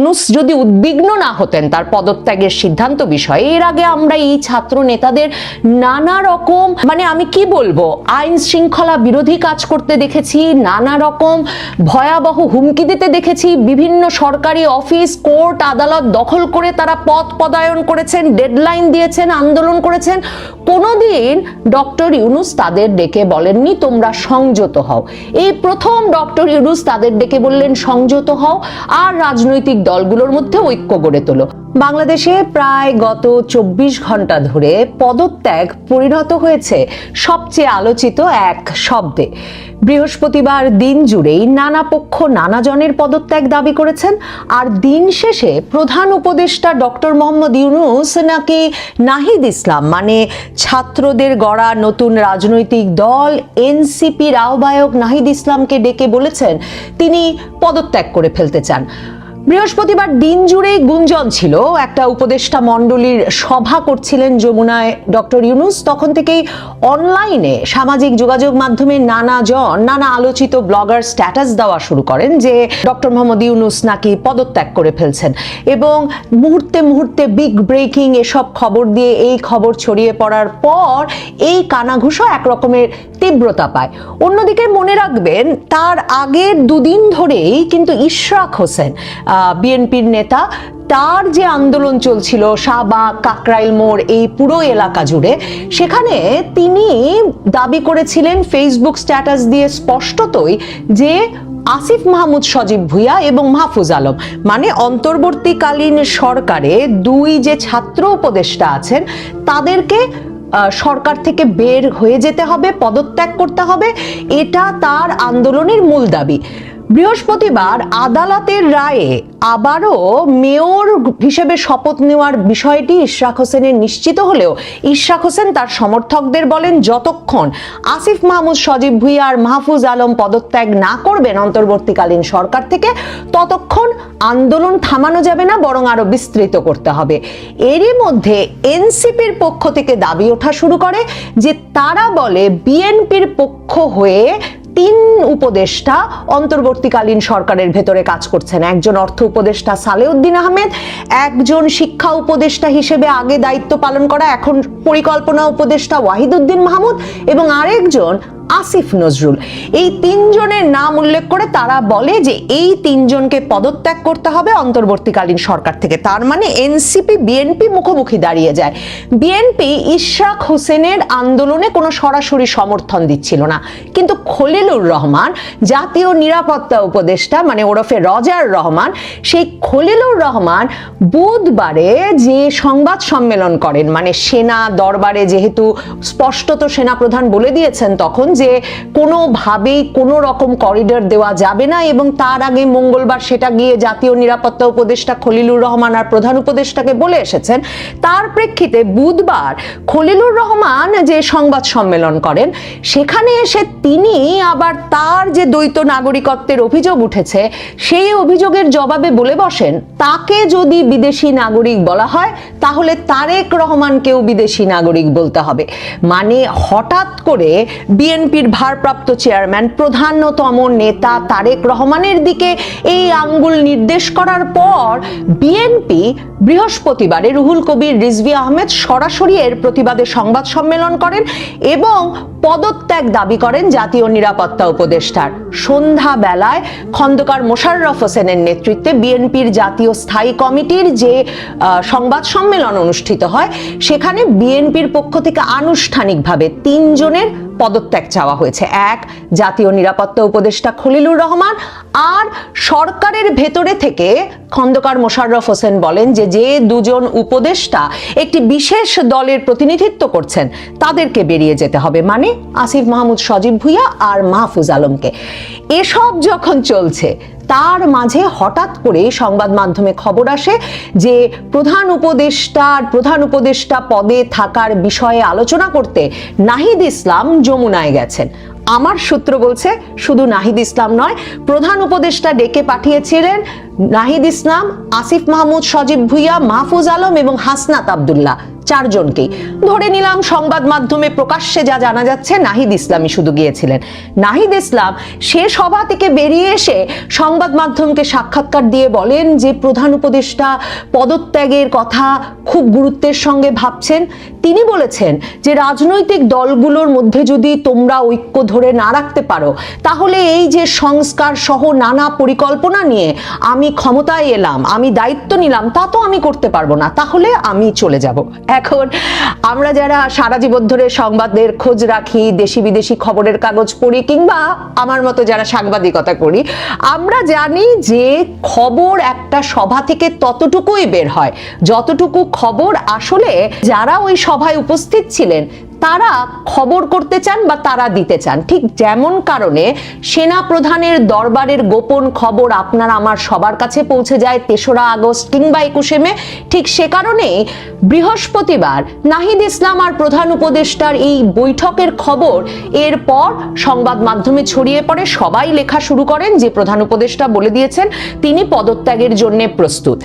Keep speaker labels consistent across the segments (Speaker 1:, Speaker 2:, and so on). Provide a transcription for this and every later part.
Speaker 1: ইউনুস যদি উদ্বিগ্ন না হতেন তার পদত্যাগের সিদ্ধান্ত বিষয়ে, এর আগে আমরা এই ছাত্র নেতাদের নানা রকম মানে আমি কি বলব, আইন শৃঙ্খলা বিরোধী কাজ করতে দেখেছি, নানা রকম ভয়াবহ হুমকি দিতে দেখেছি, বিভিন্ন সরকারি অফিস, কোর্ট, আদালত দখল করে তারা পথ পদায়ন করেছেন, ডেডলাইন দিয়েছেন, আন্দোলন করেছেন। কোনোদিন ডক্টর ইউনুস তাদের ডেকে বলেননি, তোমরা সংযত হও। এই প্রথম ডক্টর ইউনুস তাদের ডেকে বললেন, সংযত হও। আর রাজনৈতিক দলগুলোর মধ্যে ঐক্য গড়ে তোলো। বাংলাদেশে প্রায় গত চব্বিশ ঘণ্টা ধরে পদত্যাগ পরিণত হয়েছে সবচেয়ে আলোচিত এক শব্দে। বৃহস্পতিবার দিন জুড়েই নানা পক্ষ নানা জনের পদত্যাগ দাবি করেছেন, আর দিন শেষে প্রধান উপদেষ্টা ডক্টর মোহাম্মদ ইউনুস নাকি নাহিদ ইসলাম মানে ছাত্রদের গড়া নতুন রাজনৈতিক দল এনসিপির আহ্বায়ক নাহিদ ইসলামকে ডেকে বলেছেন, তিনি পদত্যাগ করে ফেলতে চান। বৃহস্পতিবার দিন জুড়েই গুঞ্জন ছিল। একটা উপদেষ্টা মণ্ডলীর সভা করছিলেন যমুনায় ডক্টর ইউনুস। তখন থেকেই অনলাইনে সামাজিক যোগাযোগ মাধ্যমে নানা জন নানা আলোচিত ব্লগার স্ট্যাটাস দেওয়া শুরু করেন যে ডক্টর মোহাম্মদ ইউনুস নাকি পদত্যাগ করে ফেলছেন। এবং মুহূর্তে মুহূর্তে বিগ ব্রেকিং এসব খবর দিয়ে এই খবর ছড়িয়ে পড়ার পর এই কানাঘুষো একরকমের তীব্রতা পায়। অন্যদিকে মনে রাখবেন, তার আগের দুদিন ধরেই কিন্তু ইশরাক হোসেন বিএনপির নেতা, তার যে আন্দোলন চলছিল শাহবাগ কাকরাইল মোড়, এই পুরো এলাকা জুড়ে, সেখানে তিনি দাবি করেছিলেন ফেসবুক স্ট্যাটাস দিয়ে স্পষ্টতই যে আসিফ মাহমুদ সজীব ভুইয়া এবং মাহফুজ আলম মানে অন্তর্বর্তীকালীন সরকারে দুই যে ছাত্র উপদেষ্টা আছেন, তাদেরকে সরকার থেকে বের হয়ে যেতে হবে, পদত্যাগ করতে হবে, এটা তার আন্দোলনের মূল দাবি। বৃহস্পতিবার আদালতের রায়ে আবারও মেয়র হিসেবে শপথ নেওয়ার বিষয়টি ইশরাক হোসেনের নিশ্চিত হলেও ইশরাক হোসেন তার সমর্থকদের বলেন, যতক্ষণ আসিফ মাহমুদ, সজীব ভুইয়া আর মাহফুজ আলম পদত্যাগ না করবেন অন্তর্বর্তীকালীন সরকার থেকে, ততক্ষণ আন্দোলন থামানো যাবে না, বরং আরও বিস্তৃত করতে হবে। এরই মধ্যে এনসিপির পক্ষ থেকে দাবি ওঠা শুরু করে যে তারা বলে, বিএনপির পক্ষ হয়ে তিন উপদেষ্টা অন্তর্বর্তীকালীন সরকারের ভেতরে কাজ করছেন। একজন অর্থ উপদেষ্টা সালেউদ্দিন আহমেদ, একজন শিক্ষা উপদেষ্টা হিসেবে আগে দায়িত্ব পালন করা, এখন পরিকল্পনা উপদেষ্টা ওয়াহিদুদ্দিন মাহমুদ এবং আরেকজন আসিফ নজরুল। এই তিনজনের নাম উল্লেখ করে তারা বলে যে এই তিনজনকে পদত্যাগ করতে হবে অন্তর্বর্তীকালীন সরকার থেকে। তার মানে এনসিপি, বিএনপি মুখোমুখি দাঁড়িয়ে যায়। বিএনপি ইশরাক হোসেনের আন্দোলনে কোনো সরাসরি সমর্থন দিচ্ছিল না। কিন্তু খলিলুর রহমান, জাতীয় নিরাপত্তা উপদেষ্টা মানে ওরফে রজার রহমান, সেই খলিলুর রহমান বুধবারে যে সংবাদ সম্মেলন করেন মানে সেনা দরবারে যেহেতু স্পষ্টত সেনাপ্রধান বলে দিয়েছেন তখন যে কোনোভাবেই কোনো রকম করিডর দেওয়া যাবে না এবং তার আগে মঙ্গলবার সেটা গিয়ে জাতীয় নিরাপত্তা উপদেষ্টা খলিলুর রহমান আর প্রধান উপদেষ্টাকে বলে এসেছেন। তার প্রেক্ষিতে বুধবার খলিলুর রহমান যে সংবাদ সম্মেলন করেন, সেখানে এসে তিনি আবার তার যে দ্বৈত নাগরিকত্বের অভিযোগ উঠেছে, সেই অভিযোগের জবাবে বলে বসেন, তাকে যদি বিদেশি নাগরিক বলা হয়, তাহলে তারেক রহমানকেও বিদেশি নাগরিক বলতে হবে। মানে হঠাৎ করে বিএনপির ভারপ্রাপ্ত চেয়ারম্যান, প্রধানতম নেতা তারেক রহমানের দিকে এই আঙ্গুল নির্দেশ করার পর বিএনপি বৃহস্পতিবারে রুহুল কবির, রিজভি আহমেদ সরাসরি এর প্রতিবাদে সংবাদ সম্মেলন করেন এবং পদত্যাগ দাবি করেন জাতীয় নিরাপত্তা উপদেষ্টার। সন্ধ্যা বেলায় খন্দকার মোশাররফ হোসেনের নেতৃত্বে বিএনপির জাতীয় স্থায়ী কমিটির যে সংবাদ সম্মেলন অনুষ্ঠিত হয়, সেখানে বিএনপির পক্ষ থেকে আনুষ্ঠানিকভাবে তিনজনের পদত্যাগ চাওয়া হয়েছে। এক জাতীয় নিরাপত্তা উপদেষ্টা খলিলুর রহমান। আর সরকারের ভেতরে থেকে খন্দকার মোশাররফ হোসেন বলেন যে যে দুজন উপদেষ্টা একটি বিশেষ দলের প্রতিনিধিত্ব করছেন, তাদেরকে বেরিয়ে যেতে হবে। মানে আসিফ মাহমুদ, সজীব ভুইয়া আর মাহফুজ আলমকে। এসব যখন চলছে, তার মাঝে হঠাৎ করে সংবাদ মাধ্যমে খবর আসে যে প্রধান উপদেষ্টার, প্রধান উপদেষ্টা পদে থাকার বিষয়ে আলোচনা করতে নাহিদ ইসলাম যমুনায় গেছেন। আমার সূত্র বলছে শুধু নাহিদ ইসলাম নয় প্রধান উপদেষ্টা ডেকে পাঠিয়েছিলেন নাহিদ ইসলাম, আসিফ মাহমুদ, সজীব ভুইয়া, মাহফুজ আলম এবং হাসনাত আবদুল্লাহ, চারজনকেই। ধরে নিলাম সংবাদ মাধ্যমে প্রকাশ্যে যা জানা যাচ্ছে, নাহিদ ইসলামই শুধু গিয়েছিলেন। নাহিদ ইসলাম সে সভা থেকে বেরিয়ে এসে সংবাদ মাধ্যমকে সাক্ষাৎকার দিয়ে বলেন যে প্রধান উপদেষ্টা পদত্যাগের কথা খুব গুরুত্বের সঙ্গে ভাবছেন। তিনি বলেছেন যে রাজনৈতিক দলগুলোর মধ্যে যদি তোমরা ঐক্য ধরে না রাখতে পারো, তাহলে এই যে সংস্কার সহ নানা পরিকল্পনা নিয়ে আমি ক্ষমতায় এলাম, আমি দায়িত্ব নিলাম, তা তো আমি করতে পারব না। তাহলে আমি চলে যাব। এখন আমরা যারা সারা জীবন ধরে সংবাদের খোঁজ রাখি দেশি বিদেশি খবরের কাগজ পড়ি, কিংবা আমার মতো যারা সাংবাদিকতা করি, আমরা জানি যে খবর একটা সভা থেকে ততটুকুই বের হয়। যতটুকু খবর আসলে যারা ওই সভায় উপস্থিত ছিলেন তারা খবর করতে চান বা তারা দিতে চান। ঠিক যেমন কারণে সেনা প্রধানের দরবারের গোপন খবর আপনার আমার সবার কাছে পৌঁছে যায় তেসরা আগস্ট কিংবা একুশে মে। ঠিক সে কারণেই বৃহস্পতিবার নাহিদ ইসলাম আর প্রধান উপদেষ্টার এই বৈঠকের খবর এরপর সংবাদ মাধ্যমে ছড়িয়ে পড়ে। সবাই লেখা শুরু করেন, যে প্রধান উপদেষ্টা বলে দিয়েছেন, তিনি পদত্যাগের জন্য প্রস্তুত।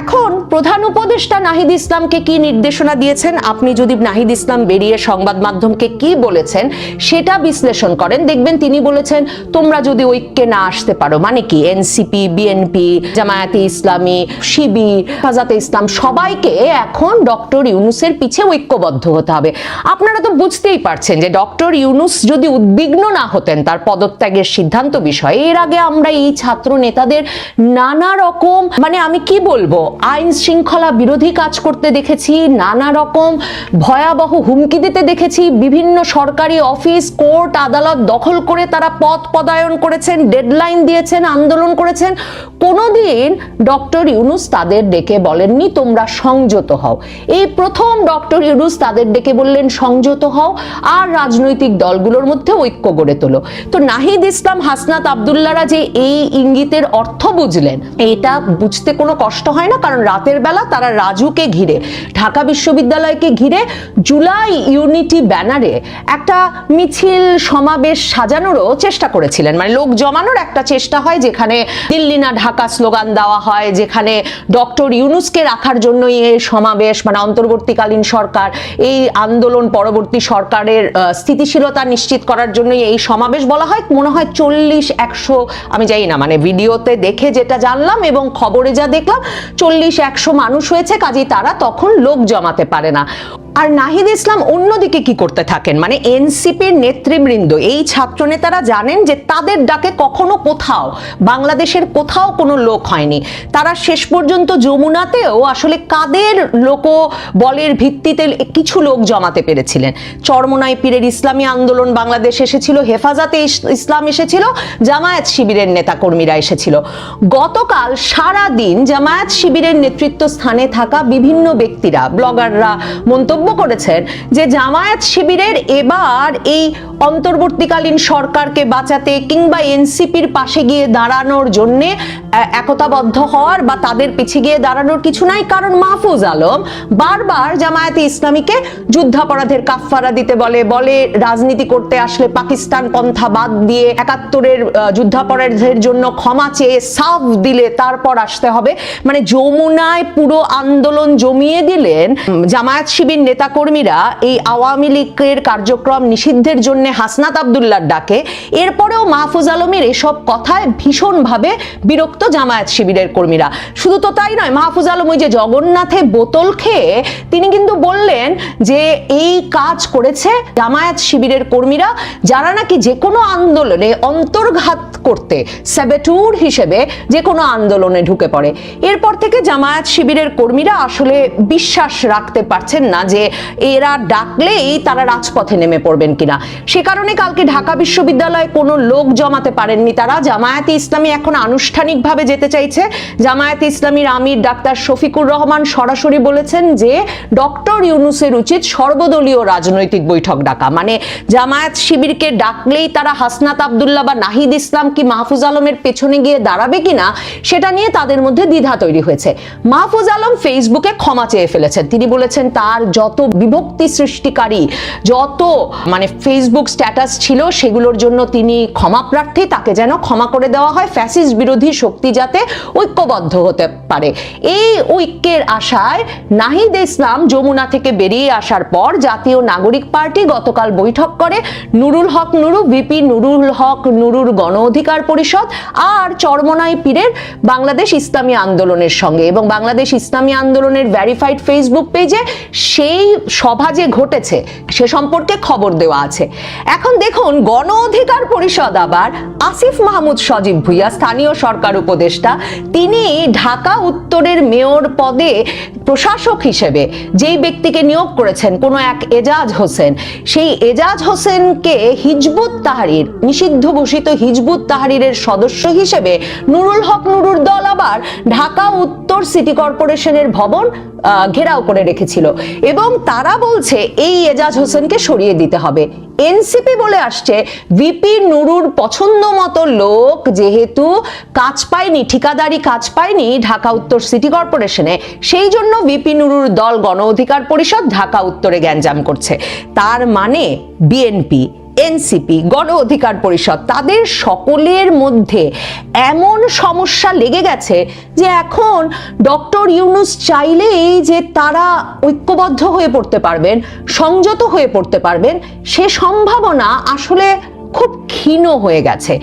Speaker 1: এখন প্রধান উপদেষ্টা নাহিদ ইসলামকে কি নির্দেশনা দিয়েছেন? আপনি যদি নাহিদ ইসলাম বেরিয়ে সংবাদ মাধ্যমকে কি বলেছেন সেটা বিশ্লেষণ করেন। দেখবেন তিনি বলেছেন, তোমরা যদি ঐক্যে না আসতে পারো মানে কি, এনসিপি, বিএনপি, জামায়াতে ইসলামী, শিবির, হেফাজতে ইসলাম, সবাইকে এখন ডক্টর ইউনুসের পিছে ঐক্যবদ্ধ হতে হবে। আপনারা তো বুঝতেই পারছেন যে ডক্টর ইউনুস যদি উদ্বিগ্ন না হতেন তার পদত্যাগের সিদ্ধান্ত বিষয়ে, এর আগে আমরা এই ছাত্র নেতাদের নানা রকম মানে আমি কি বলব, আইন শৃঙ্খলা বিরোধী কাজ করতে দেখেছি, নানা রকম ভয়াবহ হুমকি দিতে দেখেছি বিভিন্ন সরকারি অফিস, কোর্ট, আদালত দখল করে তারা পথ পদায়ন করেছেন, ডেডলাইন দিয়েছেন, আন্দোলন করেছেন। কোনোদিন ডক্টর ইউনুস তাদের ডেকে বলেননি, তোমরা সংযত হও। এই প্রথম ডক্টর ইউনুস তাদের ডেকে বললেন, সংযত হও আর রাজনৈতিক দলগুলোর মধ্যে ঐক্য গড়ে তোলো। তো নাহিদ ইসলাম, হাসনাত আবদুল্লারা যে এই ইঙ্গিতের অর্থ বুঝলেন, এটা বুঝতে কোনো কষ্ট হয় না, কারণ রাতের বেলা তারা রাজুকে ঘিরে, ঢাকা বিশ্ববিদ্যালয়কে ঘিরে জুলাই ইউনিটি ব্যানারে একটা মিছিল সমাবেশ সাজানোরও চেষ্টা করেছিলেন। মানে লোক জমানোর একটা চেষ্টা হয় যেখানে দিল্লি না ঢাকা স্লোগান দেওয়া হয়, যেখানে ডক্টর ইউনুসকে রাখার জন্য এই সমাবেশ মানে অন্তর্বর্তীকালীন সরকার, এই আন্দোলন পরবর্তী সরকারের স্থিতিশীলতা নিশ্চিত করার জন্য এই সমাবেশ বলা হয়। মনে হয় চল্লিশ একশো, আমি জানি না মানে ভিডিওতে দেখে যেটা জানলাম এবং খবরে যা দেখলাম, চল্লিশ একশো মানুষ হয়েছে, কাজেই তারা তখন লোক জমাতে পারে না। আর নাহিদ ইসলাম অন্যদিকে কি করতে থাকেন? মানে এনসিপির নেতৃবৃন্দ, এই ছাত্র নেতারা জানেন যে তাদের ডাকে কখনো কোথাও, বাংলাদেশের কোথাও কোনো লোক হয়নি। তারা শেষ পর্যন্ত যমুনাতেও আসলে কাদের লোক বলের ভিত্তিতে কিছু লোক জমাতে পেরেছিলেন? চরমনাই পীরের ইসলামী আন্দোলন বাংলাদেশ এসেছিল, হেফাজতে ইসলাম এসেছিল, জামায়াত শিবিরের নেতাকর্মীরা এসেছিল। গতকাল সারা দিন জামায়াত শিবিরের নেতৃত্ব স্থানে থাকা বিভিন্ন ব্যক্তিরা, ব্লগাররা মন্তব্য করেছেন যে জামায়াত শিবিরের এবার এই অন্তর্বর্তীকালীন সরকারকে বাঁচাতে কিংবা এনসিপির পাশে গিয়ে দাঁড়ানোর জন্য একতাবদ্ধ হওয়ার বা তাদের পিছিয়ে গিয়ে দাঁড়ানোর কিছু নাই। কারণ মাহফুজ আলম বারবার জামায়াতে ইসলামীকে যুদ্ধাপরাধের কাফফারা দিতে বলে বলে রাজনীতি করতে আসলে পাকিস্তান পন্থা বাদ দিয়ে একাত্তরের যুদ্ধাপরাধের জন্য ক্ষমা চেয়ে সাফ দিলে তারপর আসতে হবে। মানে যমুনায় পুরো আন্দোলন জমিয়ে দিলেন জামায়াত শিবির নেতাকর্মীরা। এই আওয়ামী লীগের কার্যক্রম নিষিদ্ধের জন্য হাসনাত আবদুল্লার ডাকে। এরপরেও মাহফুজ আলমের এসব কথায় ভীষণভাবে বিরক্ত জামায়াত শিবিরের কর্মীরা। শুধু তো তাই নয়, মাহফুজ আলম ওই যে জগন্নাথে বোতল খেয়ে তিনি কিন্তু বললেন যে এই কাজ করেছে জামায়াত শিবিরের কর্মীরা, যারা নাকি যে কোনো আন্দোলনে অন্তর্ঘাত করতে স্যাবেটুর হিসেবে যে কোনো আন্দোলনে ঢুকে পড়ে। এরপর থেকে জামায়াত শিবিরের কর্মীরা আসলে বিশ্বাস রাখতে পারছেন না যে এরা ডাকলেই তারা রাজপথে নেমে পড়বেন কিনা। সে কারণে কালকে ঢাকা বিশ্ববিদ্যালয়ে কোনো লোক জমাতে পারেননি তারা। জামায়াতে ইসলামী এখন আনুষ্ঠানিকভাবে যেতে চাইছে। জামায়াতে ইসলামীর আমির ডাক্তার শফিকুর রহমান সরাসরি বলেছেন যে, ডক্টর ইউনুসের উচিত সর্বদলীয় রাজনৈতিক বৈঠক ডাকা। মানে জামায়াত শিবিরকে ডাকলেই তারা হাসনাত আবদুল্লাহ বা নাহিদ ইসলাম কি মাহফুজ আলমের পেছনে গিয়ে দাঁড়াবে কিনা, সেটা নিয়ে তাদের মধ্যে দ্বিধা তৈরি হয়েছে। মাহফুজ আলম ফেসবুকে ক্ষমা চেয়ে ফেলেছেন। তিনি বলেছেন, তার যত বিভক্তি সৃষ্টিকারী, যত মানে ফেসবুক স্ট্যাটাস ছিল, সেগুলোর জন্য তিনি ক্ষমা প্রার্থী, তাকে যেন ক্ষমা করে দেওয়া হয়। ফ্যাসিস্ট বিরোধী শক্তি যাতে ঐক্যবদ্ধ হতে পারে। এই ঐক্যের আশায় নাহিদ ইসলাম যমুনা থেকে বেরিয়ে আসার পর জাতীয় নাগরিক পার্টি গতকাল বৈঠক করে। নুরুল হক নুরু বিপি নুরুল হক নুরুর গণ অধিকার পরিষদ আর চরমনাই পীরের বাংলাদেশ ইসলামী আন্দোলনের সঙ্গে এবং বাংলাদেশ ইসলামী আন্দোলনের ভ্যারিফাইড ফেসবুক পেজে সেই সভা যে ঘটেছে, সে সম্পর্কে খবর দেওয়া আছে। এখন দেখুন গণ অধিকার পরিষদ আবার আসিফ মাহমুদ সজীব ভুইয়া, স্থানীয় সরকার উপদেষ্টা, তিনি ঢাকা উত্তরের মেয়র পদে প্রশাসক হিসেবে যেই ব্যক্তিকে নিয়োগ করেছেন, কোনো এক এজাজ হোসেন, সেই এজাজ হোসেনকে হিজবুত তাহারির, নিষিদ্ধ ঘোষিত হিজবুত তাহারিরের সদস্য হিসেবে নুরুল হক নুরুর দল আবার ঢাকা উত্তর সিটি কর্পোরেশনের ভবন ঘেরাও করে রেখেছিল। এবং তারা বলছে, এই এজাজ হোসেনকে সরিয়ে দিতে হবে। এনসিপি বলে আসছে, ভিপি নুরুর পছন্দ মতো লোক যেহেতু কাজ পায়নি, ঠিকাদারি কাজ পায়নি ঢাকা উত্তর সিটি কর্পোরেশনে। সেই জন্য ভিপি নুরুর দল গণ অধিকার পরিষদ ঢাকা উত্তরে গ্যাঞ্জাম করছে। তার মানে বিএনপি এনসিপি, গণ অধিকার পরিষদ, তাদের সকলের মধ্যে এমন সমস্যা লেগে গেছে যে এখন ডক্টর ইউনুস চাইলেই যে তারা ঐক্যবদ্ধ হয়ে পড়তে পারবেন, সংযত হয়ে পড়তে পারবেন, সে সম্ভাবনা আসলে খুব ক্ষীণ হয়ে গেছে।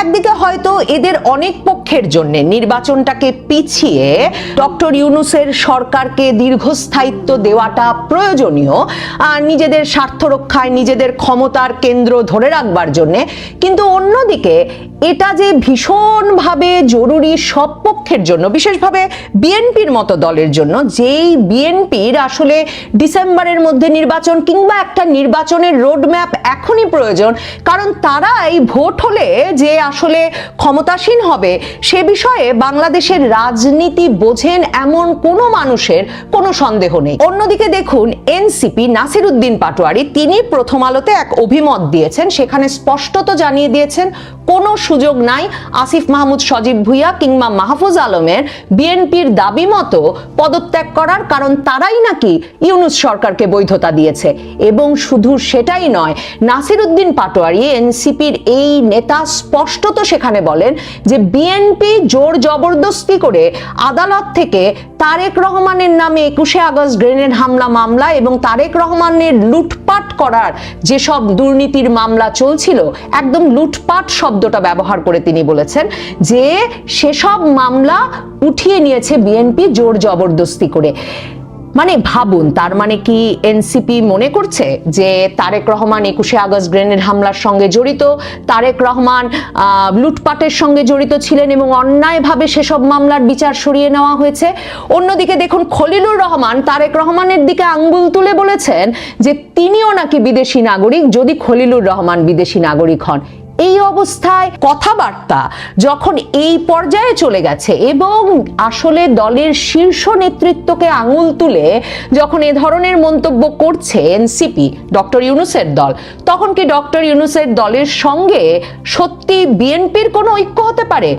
Speaker 1: একদিকে হয়তো এদের অনেক পক্ষের জন্য নির্বাচনটাকে পিছিয়ে ডক্টর ইউনুসের সরকারকে দীর্ঘস্থায়িত্ব দেওয়াটা প্রয়োজনীয়, আর নিজেদের স্বার্থ রক্ষায় নিজেদের ক্ষমতার কেন্দ্র ধরে রাখবার জন্যে। কিন্তু অন্যদিকে এটা যে ভীষণভাবে জরুরি সব পক্ষের জন্য, বিশেষভাবে বিএনপির মতো দলের জন্য, যেই বিএনপির আসলে ডিসেম্বরের মধ্যে নির্বাচন কিংবা একটা নির্বাচনের রোডম্যাপ এখনই প্রয়োজন, কারণ তারা এই ভোট হলে যে আসলে ক্ষমতাসীন হবে, সে বিষয়ে বাংলাদেশের রাজনীতি বোঝেন এমন কোনো মানুষের কোনো সন্দেহ নেই। অন্যদিকে দেখুন, এনসিপি নাসির উদ্দিন পাটোয়ারি, তিনি প্রথম আলোতে এক অভিমত দিয়েছেন, সেখানে স্পষ্টত জানিয়ে দিয়েছেন, কোনো সুযোগ নাই, আসিফ মাহমুদ সজীব ভুইয়া কিংবা মাহফুজ আলমের বিএনপির দাবি মতো পদত্যাগ করার কারণ তারাই নাকি ইউনুস সরকারকে বৈধতা দিয়েছে। এবং শুধু সেটাই নয় নাসির উদ্দিন পাটোয়ারি, এনসিপির এই নেতা স্পষ্টত সেখানে বলেন যে বিএনপি জোর জবরদস্তি করে আদালত থেকে তারেক রহমানের নামে একুশে আগস্ট গ্রেনেড হামলা মামলা এবং তারেক রহমানের লুটপাট করার যেসব দুর্নীতির মামলা চলছিল, একদম লুটপাট শব্দটা ব্যবহার করে তিনি বলেছেন যে সেসব মামলা উঠিয়ে নিয়েছে বিএনপি জোর জবরদস্তি করে। মানে ভাবুন, তার মানে কি এনসিপি মনে করছে যে তারেক রহমান একুশে আগস্ট গ্রেনেড হামলার সঙ্গে জড়িত, তারেক রহমান লুটপাটের সঙ্গে জড়িত ছিলেন এবং অন্যায়ভাবে সেসব মামলার বিচার সরিয়ে নেওয়া হয়েছে। অন্যদিকে দেখুন, খলিলুর রহমান তারেক রহমানের দিকে আঙ্গুল তুলে বলেছেন যে তিনিও নাকি বিদেশি নাগরিক, যদি খলিলুর রহমান বিদেশি নাগরিক হন। অবস্থায় কথাবার্তা যখন এই পর্যায়ে চলে গেছে এবং আসলে দলের শীর্ষ নেতৃত্বকে আঙুল তুলে যখন এ ধরনের মন্তব্য করছে এনসিপি, ডক্টর ইউনুসের দল, তখন কি ডক্টর ইউনুসের দলের সঙ্গে সত্যি বিএনপির কোনো ঐক্য হতে পারে?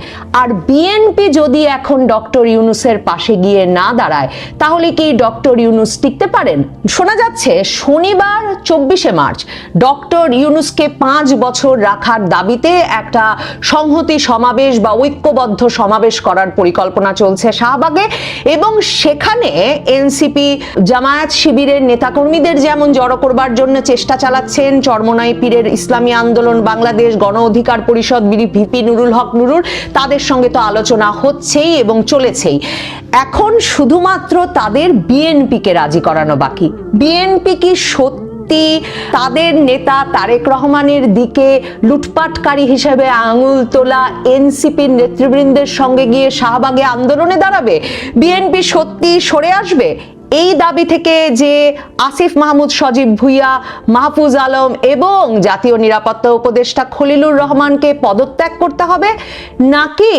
Speaker 1: আর বিএনপি যদি এখন ডক্টর ইউনুসের পাশে গিয়ে না দাঁড়ায়, তাহলে কি ডক্টর ইউনুস টিকতে পারেন? শোনা যাচ্ছে শনিবার চব্বিশে মার্চ ডক্টর ইউনুসকে পাঁচ বছর রাখার দাবিতে একটা সংহতি সমাবেশ বা ঐক্যবদ্ধ সমাবেশ করার পরিকল্পনা চলছে শাহবাগে এবং সেখানে এনসিপি জামায়াত শিবিরের নেতাকর্মীদের যেমন জড়ো করবার জন্য চেষ্টা চালাচ্ছেন, চরমনাই পীরের ইসলামী আন্দোলন, বাংলাদেশ গণ অধিকার পরিষদ ভিপি নুরুল হক নুরুর, তাদের সঙ্গে তো আলোচনা হচ্ছেই এবং চলেছেই। এখন শুধুমাত্র তাদের বিএনপিকে রাজি করানো বাকি। বিএনপি কি সত্যি সত্যি তাদের নেতা তারেক রহমানের দিকে লুটপাটকারী হিসেবে আঙুল তোলা এনসিপির নেতৃবৃন্দের সঙ্গে গিয়ে শাহবাগে আন্দোলনে দাঁড়াবে, বিএনপি সত্যি সরে আসবে? এই দাবি থেকে যে আসিফ মাহমুদ, সজীব ভুইয়া, মাহফুজ আলম এবং জাতীয় নিরাপত্তা উপদেষ্টা খলিলুর রহমানকে পদত্যাগ করতে হবে, নাকি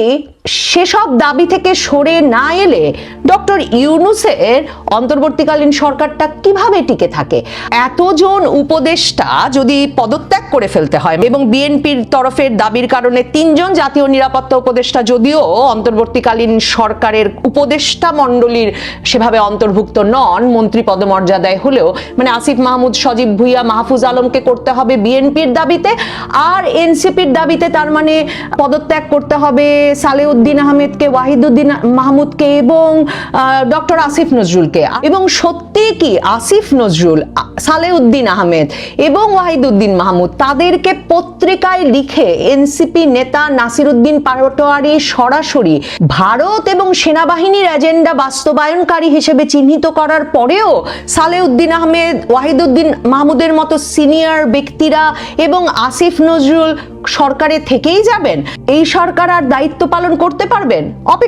Speaker 1: সেসব দাবি থেকে সরে না এলে ডক্টর ইউনুসের অন্তর্বর্তীকালীন সরকারটা কীভাবে টিকে থাকে? এতজন উপদেষ্টা যদি পদত্যাগ করে ফেলতে হয় এবং বিএনপির তরফের দাবির কারণে তিনজন জাতীয় নিরাপত্তা উপদেষ্টা যদিও অন্তর্বর্তীকালীন সরকারের উপদেষ্টা মণ্ডলীর সেভাবে অন্তর্ভুক্ত নন, মন্ত্রী পদমর্যাদায় হলেও মানে আসিফ মাহমুদ, সজীব ভুইয়া, মাহফুজ আলমকে করতে হবে বিএনপির দাবিতে, আর এনসিপির দাবিতে তার মানে পদত্যাগ করতে হবে সালেউদ্দিন আহমেদকে, ওয়াহিদুদ্দিন মাহমুদকে এবং ডক্টর আসিফ নজরুলকে। এবং সত্যি কি, আসিফ নজরুল সালেউদ্দিন আহমেদ এবং ওয়াহিদুদ্দিন মাহমুদ তাদেরকে পত্রিকায় লিখে এনসিপি নেতা নাসিরুদ্দিন পাটোয়ারি সরাসরি ভারত এবং সেনাবাহিনীর এজেন্ডা বাস্তবায়নকারী হিসেবে চিহ্নিত করার পরেও সালেউদ্দিন আহমেদ, ওয়াহিদুদ্দিন মাহমুদের মতো সিনিয়র ব্যক্তিরা এবং আসিফ নজরুল সরকারে থেকেই যাবেন। এই সরকার আর দায়িত্ব পালন করতে পারবেন? অপেক্ষা